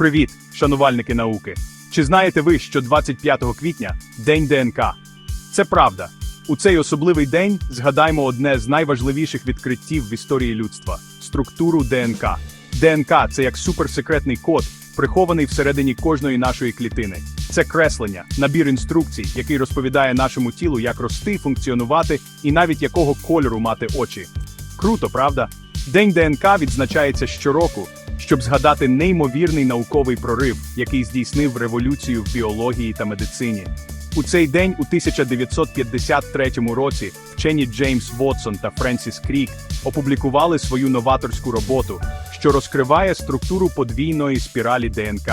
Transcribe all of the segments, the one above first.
Привіт, шанувальники науки! Чи знаєте ви, що 25 квітня День ДНК? Це правда. У цей особливий день згадаймо одне з найважливіших відкриттів в історії людства структуру ДНК. ДНК це як суперсекретний код, прихований всередині кожної нашої клітини. Це креслення, набір інструкцій, який розповідає нашому тілу, як рости, функціонувати і навіть якого кольору мати очі. Круто, правда? День ДНК відзначається щороку, щоб згадати неймовірний науковий прорив, який здійснив революцію в біології та медицині. У цей день, у 1953 році, вчені Джеймс Вотсон та Френсіс Крік опублікували свою новаторську роботу, що розкриває структуру подвійної спіралі ДНК.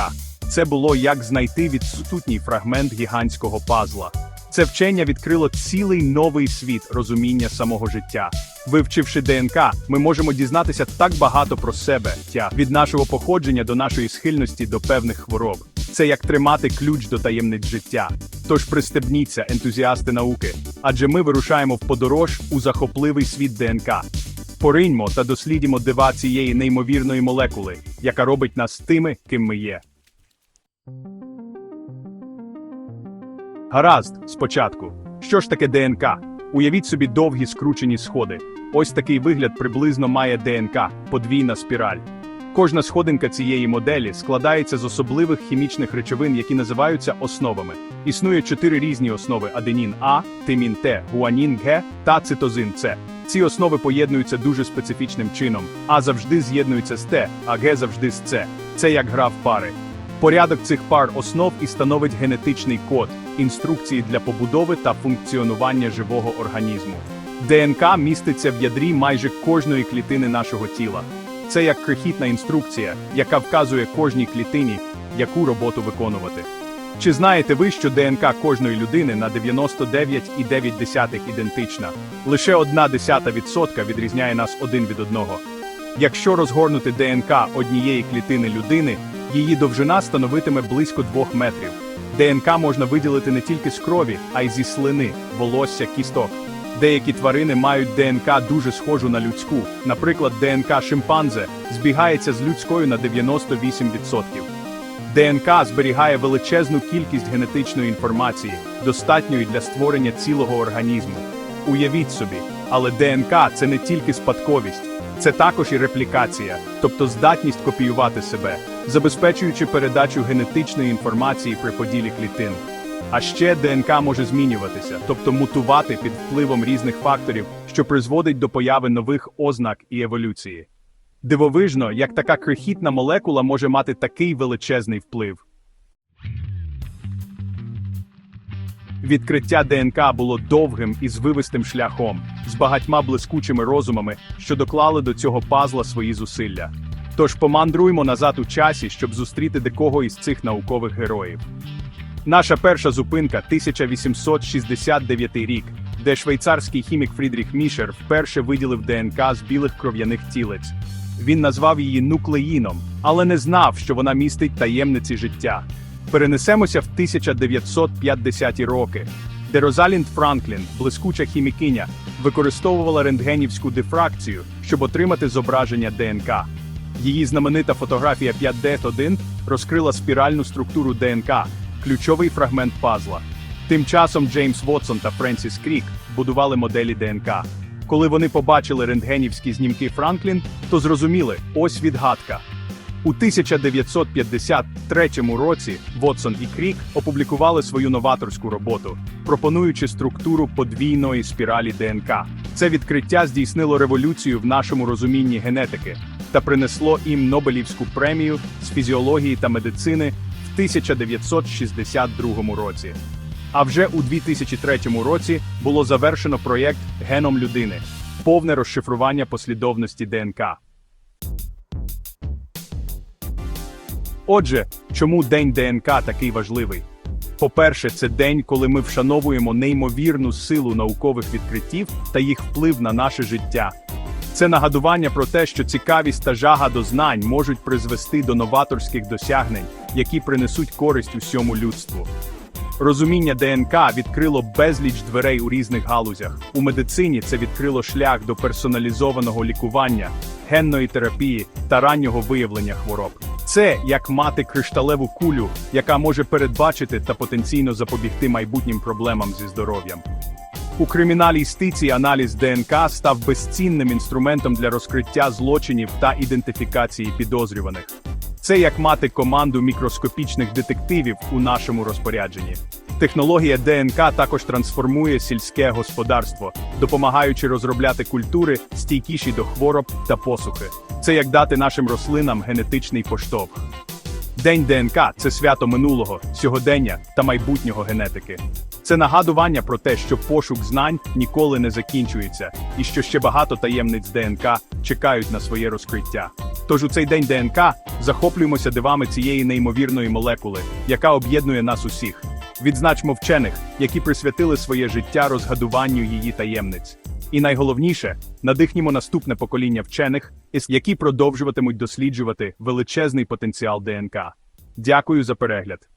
Це було як знайти відсутній фрагмент гігантського пазла. Це вчення відкрило цілий новий світ розуміння самого життя. Вивчивши ДНК, ми можемо дізнатися так багато про себе, тя від нашого походження до нашої схильності до певних хвороб. Це як тримати ключ до таємниць життя. Тож пристебніться, ентузіасти науки, адже ми вирушаємо в подорож у захопливий світ ДНК. Пориньмо та дослідімо дива цієї неймовірної молекули, яка робить нас тими, ким ми є. Гаразд, спочатку. Що ж таке ДНК? Уявіть собі довгі скручені сходи. Ось такий вигляд приблизно має ДНК, подвійна спіраль. Кожна сходинка цієї моделі складається з особливих хімічних речовин, які називаються основами. Існує чотири різні основи: аденін А, тимін Т, гуанін Г та цитозин С. Ці основи поєднуються дуже специфічним чином. А завжди з'єднуються з Т, а Г завжди з С. Це як гра в пари. Порядок цих пар основ і становить генетичний код, інструкції для побудови та функціонування живого організму. ДНК міститься в ядрі майже кожної клітини нашого тіла. Це як крихітна інструкція, яка вказує кожній клітині, яку роботу виконувати. Чи знаєте ви, що ДНК кожної людини на 99,9 ідентична? Лише одна десята відсотка відрізняє нас один від одного. Якщо розгорнути ДНК однієї клітини людини, її довжина становитиме близько 2 метрів. ДНК можна виділити не тільки з крові, а й зі слини, волосся, кісток. Деякі тварини мають ДНК дуже схожу на людську. Наприклад, ДНК шимпанзе збігається з людською на 98%. ДНК зберігає величезну кількість генетичної інформації, достатньої для створення цілого організму. Уявіть собі, але ДНК це не тільки спадковість, це також і реплікація, тобто здатність копіювати себе, забезпечуючи передачу генетичної інформації при поділі клітин. А ще ДНК може змінюватися, тобто мутувати під впливом різних факторів, що призводить до появи нових ознак і еволюції. Дивовижно, як така крихітна молекула може мати такий величезний вплив. Відкриття ДНК було довгим і звивистим шляхом, з багатьма блискучими розумами, що доклали до цього пазла свої зусилля. Тож помандруймо назад у часі, щоб зустріти декого із цих наукових героїв. Наша перша зупинка 1869 рік, де швейцарський хімік Фрідріх Мішер вперше виділив ДНК з білих кров'яних тілець. Він назвав її нуклеїном, але не знав, що вона містить таємниці життя. Перенесемося в 1950-ті роки, де Розалінд Франклін, блискуча хімікиня, використовувала рентгенівську дифракцію, щоб отримати зображення ДНК. Її знаменита фотографія 5D1 розкрила спіральну структуру ДНК, ключовий фрагмент пазла. Тим часом Джеймс Вотсон та Френсіс Крік будували моделі ДНК. Коли вони побачили рентгенівські знімки Франклін, то зрозуміли, ось відгадка. У 1953 році Вотсон і Крік опублікували свою новаторську роботу, пропонуючи структуру подвійної спіралі ДНК. Це відкриття здійснило революцію в нашому розумінні генетики та принесло їм Нобелівську премію з фізіології та медицини в 1962 році. А вже у 2003 році було завершено проєкт Геном людини, повне розшифрування послідовності ДНК. Отже, чому День ДНК такий важливий? По-перше, це день, коли ми вшановуємо неймовірну силу наукових відкриттів та їх вплив на наше життя. Це нагадування про те, що цікавість та жага до знань можуть призвести до новаторських досягнень, які принесуть користь усьому людству. Розуміння ДНК відкрило безліч дверей у різних галузях. У медицині це відкрило шлях до персоналізованого лікування, генної терапії та раннього виявлення хвороб. Це як мати кришталеву кулю, яка може передбачити та потенційно запобігти майбутнім проблемам зі здоров'ям. У криміналістиці аналіз ДНК став безцінним інструментом для розкриття злочинів та ідентифікації підозрюваних. Це як мати команду мікроскопічних детективів у нашому розпорядженні. Технологія ДНК також трансформує сільське господарство, допомагаючи розробляти культури, стійкіші до хвороб та посухи. Це як дати нашим рослинам генетичний поштовх. День ДНК це свято минулого, сьогодення та майбутнього генетики. Це нагадування про те, що пошук знань ніколи не закінчується, і що ще багато таємниць ДНК чекають на своє розкриття. Тож у цей день ДНК захоплюємося дивами цієї неймовірної молекули, яка об'єднує нас усіх. Відзначмо вчених, які присвятили своє життя розгадуванню її таємниць. І найголовніше, надихнімо наступне покоління вчених, які продовжуватимуть досліджувати величезний потенціал ДНК. Дякую за перегляд.